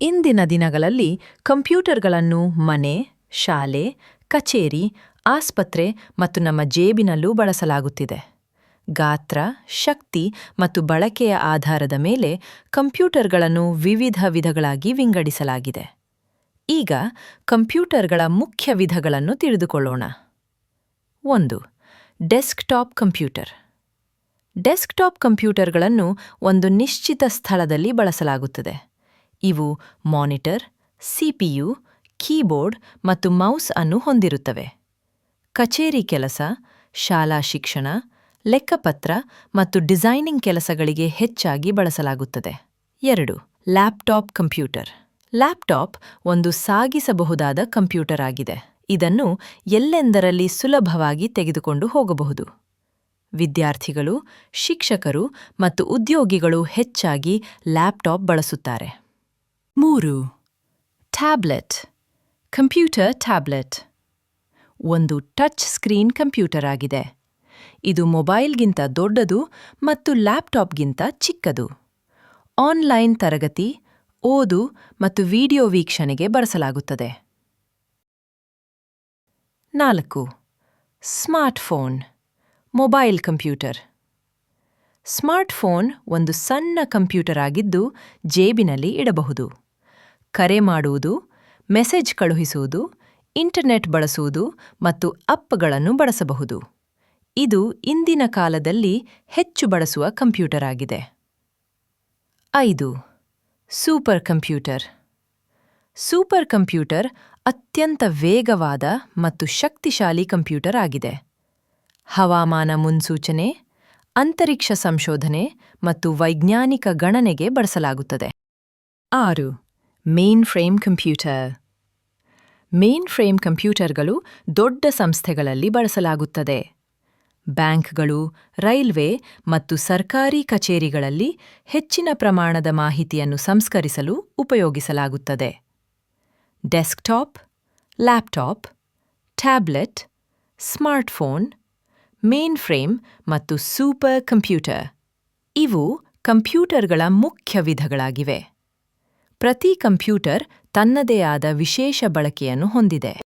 ಇಂದಿನ ದಿನಗಳಲ್ಲಿ ಕಂಪ್ಯೂಟರ್ಗಳನ್ನು ಮನೆ, ಶಾಲೆ, ಕಚೇರಿ, ಆಸ್ಪತ್ರೆ ಮತ್ತು ನಮ್ಮ ಜೇಬಿನಲ್ಲೂ ಬಳಸಲಾಗುತ್ತಿದೆ. ಗಾತ್ರ, ಶಕ್ತಿ ಮತ್ತು ಬಳಕೆಯ ಆಧಾರದ ಮೇಲೆ ಕಂಪ್ಯೂಟರ್ಗಳನ್ನು ವಿವಿಧ ವಿಧಗಳಾಗಿ ವಿಂಗಡಿಸಲಾಗಿದೆ. ಈಗ ಕಂಪ್ಯೂಟರ್ಗಳ ಮುಖ್ಯ ವಿಧಗಳನ್ನು ತಿಳಿದುಕೊಳ್ಳೋಣ. ಒಂದು, ಡೆಸ್ಕ್ಟಾಪ್ ಕಂಪ್ಯೂಟರ್. ಡೆಸ್ಕ್ಟಾಪ್ ಕಂಪ್ಯೂಟರ್ಗಳನ್ನು ಒಂದು ನಿಶ್ಚಿತ ಸ್ಥಳದಲ್ಲಿ ಬಳಸಲಾಗುತ್ತದೆ. ಇವು ಮಾನಿಟರ್, ಸಿಪಿಯು, ಕೀಬೋರ್ಡ್ ಮತ್ತು ಮೌಸ್ ಅನ್ನು ಹೊಂದಿರುತ್ತವೆ. ಕಚೇರಿ ಕೆಲಸ, ಶಾಲಾ ಶಿಕ್ಷಣ, ಲೆಕ್ಕಪತ್ರ ಮತ್ತು ಡಿಸೈನಿಂಗ್ ಕೆಲಸಗಳಿಗೆ ಹೆಚ್ಚಾಗಿ ಬಳಸಲಾಗುತ್ತದೆ. ಎರಡು, ಲ್ಯಾಪ್ಟಾಪ್ ಕಂಪ್ಯೂಟರ್. ಲ್ಯಾಪ್ಟಾಪ್ ಒಂದು ಸಾಗಿಸಬಹುದಾದ ಕಂಪ್ಯೂಟರ್ ಆಗಿದೆ. ಇದನ್ನು ಎಲ್ಲೆಂದರಲ್ಲಿ ಸುಲಭವಾಗಿ ತೆಗೆದುಕೊಂಡು ಹೋಗಬಹುದು. ವಿದ್ಯಾರ್ಥಿಗಳು, ಶಿಕ್ಷಕರು ಮತ್ತು ಉದ್ಯೋಗಿಗಳು ಹೆಚ್ಚಾಗಿ ಲ್ಯಾಪ್ಟಾಪ್ ಬಳಸುತ್ತಾರೆ. ಮೂರು. ಟ್ಯಾಬ್ಲೆಟ್ ಕಂಪ್ಯೂಟರ್ ಟ್ಯಾಬ್ಲೆಟ್ ಒಂದು ಟಚ್ ಸ್ಕ್ರೀನ್ ಕಂಪ್ಯೂಟರ್ ಆಗಿದೆ. ಇದು ಮೊಬೈಲ್ಗಿಂತ ದೊಡ್ಡದು ಮತ್ತು ಲ್ಯಾಪ್ಟಾಪ್ಗಿಂತ ಚಿಕ್ಕದು. ಆನ್ಲೈನ್ ತರಗತಿ, ಓದು ಮತ್ತು ವಿಡಿಯೋ ವೀಕ್ಷಣೆಗೆ ಬಳಸಲಾಗುತ್ತದೆ. ನಾಲ್ಕು. ಸ್ಮಾರ್ಟ್ಫೋನ್ ಮೊಬೈಲ್ ಕಂಪ್ಯೂಟರ್ ಸ್ಮಾರ್ಟ್ಫೋನ್ ಒಂದು ಸಣ್ಣ ಕಂಪ್ಯೂಟರ್ ಆಗಿದ್ದು ಜೇಬಿನಲ್ಲಿ ಇಡಬಹುದು. ಕರೆ ಮಾಡುವುದು, ಮೆಸೇಜ್ ಕಳುಹಿಸುವುದು, ಇಂಟರ್ನೆಟ್ ಬಳಸುವುದು ಮತ್ತು ಅಪ್ಗಳನ್ನು ಬಳಸಬಹುದು. ಇದು ಇಂದಿನ ಕಾಲದಲ್ಲಿ ಹೆಚ್ಚು ಬಳಸುವ ಕಂಪ್ಯೂಟರ್ ಆಗಿದೆ. ಐದು, ಸೂಪರ್ ಕಂಪ್ಯೂಟರ್. ಸೂಪರ್ ಕಂಪ್ಯೂಟರ್ ಅತ್ಯಂತ ವೇಗವಾದ ಮತ್ತು ಶಕ್ತಿಶಾಲಿ ಕಂಪ್ಯೂಟರ್ ಆಗಿದೆ. ಹವಾಮಾನ ಮುನ್ಸೂಚನೆ, ಅಂತರಿಕ್ಷ ಸಂಶೋಧನೆ ಮತ್ತು ವೈಜ್ಞಾನಿಕ ಗಣನೆಗೆ ಬಳಸಲಾಗುತ್ತದೆ. ಆರು ಮೇನ್ ಫ್ರೇಮ್ ಕಂಪ್ಯೂಟರ್. ಮೇನ್ಫ್ರೇಮ್ ಕಂಪ್ಯೂಟರ್ಗಳು ದೊಡ್ಡ ಸಂಸ್ಥೆಗಳಲ್ಲಿ ಬಳಸಲಾಗುತ್ತದೆ. ಬ್ಯಾಂಕ್ಗಳು, ರೈಲ್ವೆ ಮತ್ತು ಸರ್ಕಾರಿ ಕಚೇರಿಗಳಲ್ಲಿ ಹೆಚ್ಚಿನ ಪ್ರಮಾಣದ ಮಾಹಿತಿಯನ್ನು ಸಂಸ್ಕರಿಸಲು ಉಪಯೋಗಿಸಲಾಗುತ್ತದೆ. Desktop, laptop, tablet, smartphone mainframe ಮತ್ತು ಸೂಪರ್ ಕಂಪ್ಯೂಟರ್. ಇವು ಕಂಪ್ಯೂಟರ್ಗಳ ಮುಖ್ಯ ವಿಧಗಳಾಗಿವೆ. ಪ್ರತಿ ಕಂಪ್ಯೂಟರ್ ತನ್ನದೇ ಆದ ವಿಶೇಷ ಬಳಕೆಯನ್ನು ಹೊಂದಿದೆ.